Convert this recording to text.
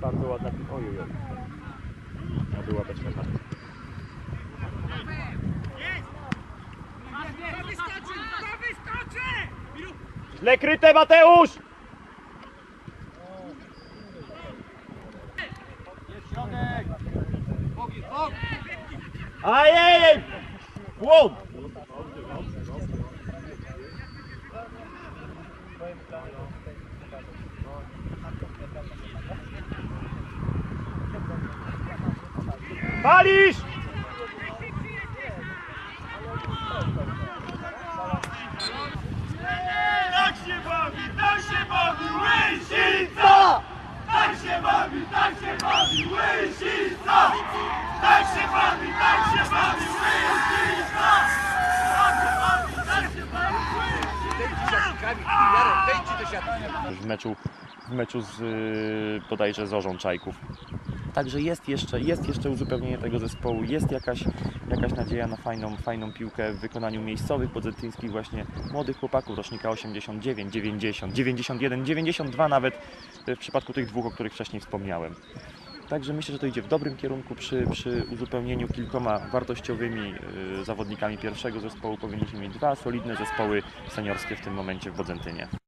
Bardzo ładna. Ojej, ojej. To była beczka karty. Źle kryte Mateusz! Ajej! Błąd! Palisz! Tak się bawi, tak się bawi łysica! Tak się bawi, tak się bawi łysica! Tak się bawi, tak się bawi łysica! Tak się bawi, tak się bawi w meczu, w meczu z yy, bodajże Zorzą Czajków. Także jest jeszcze, jest jeszcze uzupełnienie tego zespołu, jest jakaś, jakaś nadzieja na fajną, fajną piłkę w wykonaniu miejscowych, podzetyńskich właśnie młodych chłopaków rocznika 89, 90, 91, 92 nawet w przypadku tych dwóch, o których wcześniej wspomniałem. Także myślę, że to idzie w dobrym kierunku przy, przy uzupełnieniu kilkoma wartościowymi y, zawodnikami pierwszego zespołu. Powinniśmy mieć dwa solidne zespoły seniorskie w tym momencie w Bodzentynie.